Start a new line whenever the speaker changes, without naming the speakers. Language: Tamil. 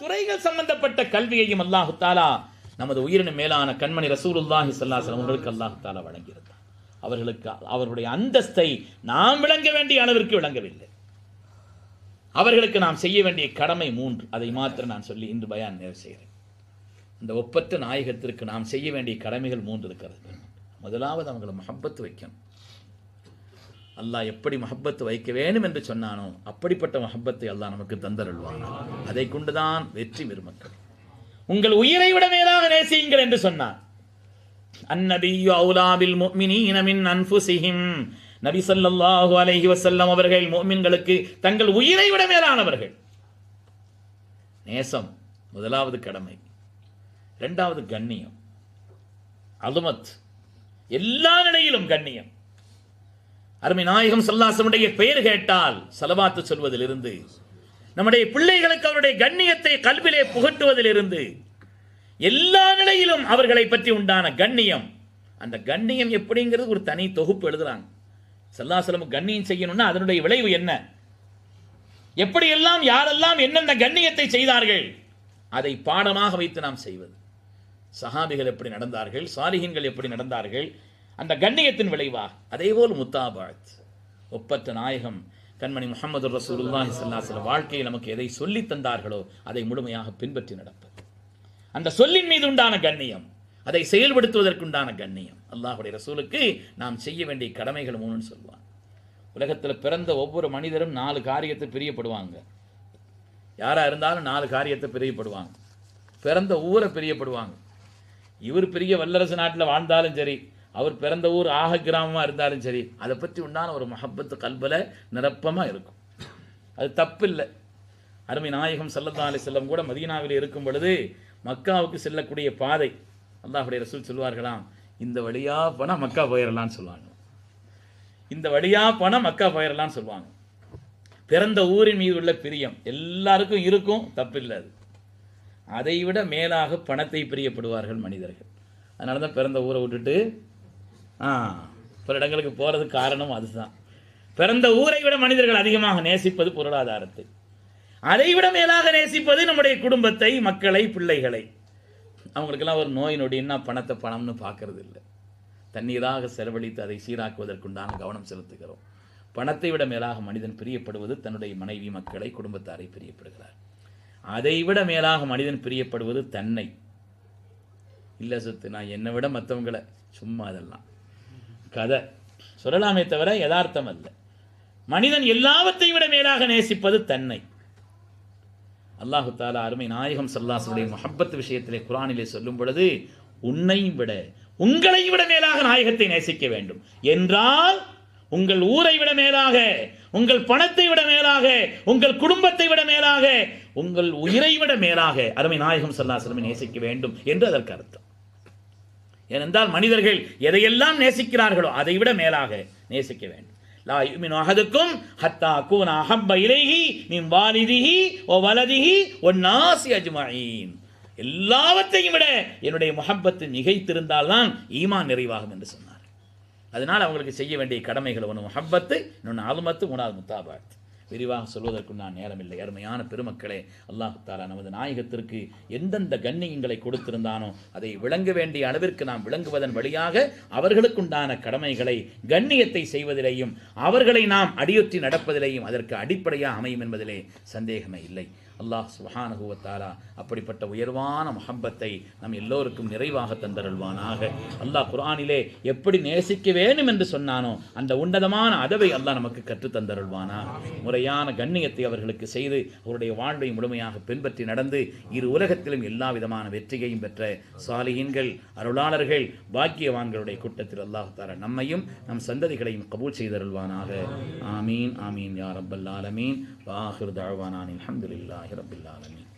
துறைகள் சம்பந்தப்பட்ட கல்வியையும் அல்லாஹு தாலா நமது உயிரின் மேலான கண்மணி ரசூலுல்லாஹி சல்லாசன் அவர்களுக்கு அல்லாஹு தாலா வழங்கியிருந்தார் அவர்களுக்கு அவர்களுடைய அந்தஸ்தை நாம் விளங்க வேண்டிய அளவிற்கு விளங்கவில்லை. அவர்களுக்கு நாம் செய்ய வேண்டிய கடமை மூன்று. அதை மாத்திரம் நான் சொல்லி இன்று பயான் நிறைவு செய்கிறேன். இந்த ஒப்பற்ற நாயகத்திற்கு நாம் செய்ய வேண்டிய கடமைகள் மூன்று இருக்கிறது. முதலாவது அவங்களை மஹப்பத்து வைக்கணும். அல்லாஹ் எப்படி மஹப்பத்து வைக்க வேண்டும் என்று சொன்னானோ அப்படிப்பட்ட மஹப்பத்தை அல்லாஹ் நமக்கு தந்தருள்வான். அதை கொண்டுதான் வெற்றி பெருமக்கள் உங்கள் உயிரை விட மேலாக நேசியுங்கள் என்று சொன்னார் அந்நபியு அவுலாபில் மின் அன்ஃபுசிஹிம். நபி சல்லாஹு அலஹி வசல்லம் அவர்கள் மோமின்களுக்கு தங்கள் உயிரை விட மேலானவர்கள். நேசம் முதலாவது கடமை. இரண்டாவது கண்ணியம். அலுமத். எல்லா நிலையிலும் கண்ணியம். அருமை நாயகம் சல்லாசனுடைய பெயர் கேட்டால் செலவாத்து சொல்வதிலிருந்து நம்முடைய பிள்ளைகளுக்கு அவருடைய கண்ணியத்தை கல்விலே புகட்டுவதிலிருந்து எல்லா நிலையிலும் அவர்களை பற்றி உண்டான கண்ணியம் அந்த கண்ணியம் எப்படிங்கிறது ஒரு தனி தொகுப்பு எழுதுறாங்க. செல்லாசலம் கண்ணியம் செய்யணும்னா அதனுடைய விளைவு என்ன? எப்படியெல்லாம் யாரெல்லாம் என்னென்ன கண்ணியத்தை செய்தார்கள் அதை பாடமாக வைத்து நாம் செய்வது. சஹாபிகள் எப்படி நடந்தார்கள் சாலிஹின்கள் எப்படி நடந்தார்கள் அந்த கண்ணியத்தின் விளைவாக அதேபோல் முத்தாபாத் ஒப்பற்ற நாயகம் கண்மணி முகமது ரசூலுல்லாஹி சில வாழ்க்கையில் நமக்கு எதை சொல்லி தந்தார்களோ அதை முழுமையாக பின்பற்றி நடப்பது. அந்த சொல்லின் மீது உண்டான கண்ணியம் அதை செயல்படுத்துவதற்குண்டான கண்ணியம். அல்லாஹுடைய ரசூலுக்கு நாம் செய்ய வேண்டிய கடமைகள் மூணுன்னு சொல்லுவாங்க. உலகத்தில் பிறந்த ஒவ்வொரு மனிதரும் நாலு காரியத்தை பிரியப்படுவாங்க. யாராக இருந்தாலும் நாலு காரியத்தை பிரியப்படுவாங்க. பிறந்த ஊரை பிரியப்படுவாங்க. இவர் பெரிய வல்லரசு நாட்டில் வாழ்ந்தாலும் சரி அவர் பிறந்த ஊர் ஆக கிராமமாக இருந்தாலும் சரி அதை பற்றி உண்டான ஒரு மஹப்பத்து கல்பில் நிரப்பமாக இருக்கும். அது தப்பில்லை. அருமை நாயகம் சல்லல்லா அலி செல்லம் கூட மதீனாவில் இருக்கும் பொழுது மக்காவுக்கு செல்லக்கூடிய பாதை அல்லாஹுடைய ரசூல் சொல்வார்களாம் இந்த வழியா போனால் மக்கா போயிடலான்னு சொல்லுவாங்க. இந்த வழியா போனால் மக்கா போயிடலான்னு சொல்லுவாங்க. பிறந்த ஊரின் மீது உள்ள பிரியம் எல்லாருக்கும் இருக்கும் தப்பில்லை அது. அதை விட மேலாக பணத்தை பிரியப்படுவார்கள் மனிதர்கள். அதனால தான் பிறந்த ஊரை விட்டுட்டு பல இடங்களுக்கு போகிறதுக்கு காரணம் அதுதான். பிறந்த ஊரை விட மனிதர்கள் அதிகமாக நேசிப்பது பொருளாதாரத்தை. அதை விட மேலாக நேசிப்பது நம்முடைய குடும்பத்தை மக்களை பிள்ளைகளை. அவங்களுக்கெல்லாம் ஒரு நோய் நொடின்னா பணத்தை பணம்னு பார்க்கறது இல்லை தண்ணீராக செலவழித்து அதை சீராக்குவதற்குண்டான கவனம் செலுத்துகிறோம். பணத்தை விட மேலாக மனிதன் பிரியப்படுவது தன்னுடைய மனைவி மக்களை குடும்பத்தாரை பிரியப்படுகிறார். அதை விட மேலாக மனிதன் பிரியப்படுவது தன்னை. இல்லை சொத்து நான் என்னை விட மற்றவங்களை சும்மா அதெல்லாம். கதை. சொல்லலாமே தவிர யதார்த்தம் அல்ல மனிதன் எல்லாவற்றை விட மேலாக நேசிப்பது தன்னை. அல்லாஹு தாலா அருமை நாயகம் சல்லாசுடைய மஹப்பத் விஷயத்திலே குரானிலே சொல்லும் பொழுது உன்னை விட உங்களை விட மேலாக நாயகத்தை நேசிக்க வேண்டும். என்றால் உங்கள் ஊரை விட மேலாக உங்கள் பணத்தை விட மேலாக உங்கள் குடும்பத்தை விட மேலாக உங்கள் உயிரை விட மேலாக அருமை நாயகம் சல்லாசலமை நேசிக்க வேண்டும் என்று அதற்கு அர்த்தம். ஏனென்றால் மனிதர்கள் எதையெல்லாம் நேசிக்கிறார்களோ அதை விட மேலாக நேசிக்க வேண்டும். லா யுமினு அஹதுக்கும் ஹத்தா கூன் அஹப்ப இலைஹி மின் வாலிதிஹி ஓ வலதிஹி ஒ நாசி அஜ்மாயின் எல்லாவற்றையும் விட என்னுடைய முகப்பத்து மிகைத்திருந்தால்தான் ஈமான் நிறைவாகும் என்று சொன்னார். அதனால் அவங்களுக்கு செய்ய வேண்டிய கடமைகள் ஒன்று முகப்பத்து இன்னொன்று ஆலுமத்து மூணாவது முத்தாபாத்து விரிவாக சொல்வதற்கு நான் நேரமில்லை. அருமையான பெருமக்களே அல்லாஹாலா நமது நாயகத்திற்கு எந்தெந்த கண்ணியங்களை கொடுத்திருந்தானோ அதை விளங்க வேண்டிய அளவிற்கு நாம் விளங்குவதன் வழியாக அவர்களுக்குண்டான கடமைகளை கண்ணியத்தை செய்வதிலேயும் அவர்களை நாம் அடியொற்றி நடப்பதிலேயும் அதற்கு அடிப்படையாக அமையும் என்பதிலே சந்தேகமே இல்லை. அல்லாஹ் சுபஹானகுவத்தாலா அப்படிப்பட்ட உயர்வான முஹப்பத்தை நம் எல்லோருக்கும் நிறைவாக தந்தருள்வானாக. அல்லாஹ் குரானிலே எப்படி நேசிக்க வேணும் என்று சொன்னானோ அந்த உன்னதமான அதவை அல்லாஹ் நமக்கு கற்றுத் தந்தருள்வானா முறையான கண்ணியத்தை அவர்களுக்கு செய்து அவருடைய வாழ்வை முழுமையாக பின்பற்றி நடந்து இரு உலகத்திலும் எல்லா விதமான வெற்றியையும் பெற்ற சாலியின்கள் அருளாளர்கள் பாக்கியவான்களுடைய கூட்டத்தில் அல்லாஹ் தாரா நம்மையும் நம் சந்ததிகளையும் கபூல் செய்தருள்வானாக. ஆமீன் ஆமீன் யார் ரப்பல் ஆலமீன். வாஹிர் தாழ்வானான் আলহামদুলিল্লাহ রবিল্লা আলমী